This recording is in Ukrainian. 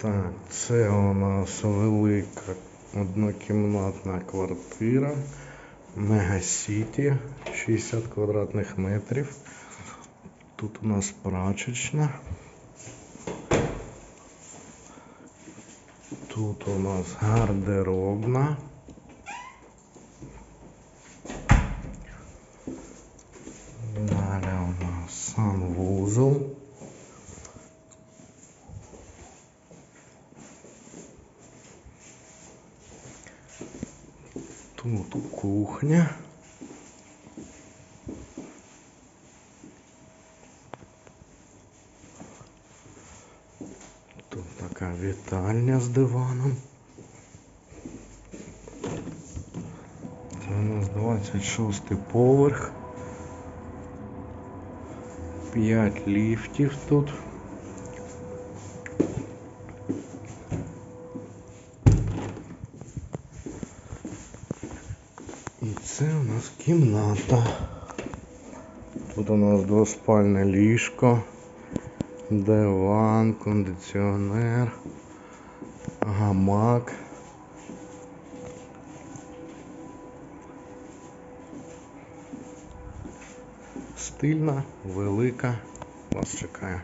Так, це у нас велика однокімнатна квартира. Мегасіті, 60 квадратних метрів. Тут у нас прачечна. Тут у нас гардеробна. Далі у нас санвузол. Тут кухня. Тут така вітальня з диваном. Це у нас 26 поверх. 5 ліфтів тут. І це у нас кімната. Тут у нас двоспальне ліжко, диван, кондиціонер, гамак. Стильна, велика. Вас чекає.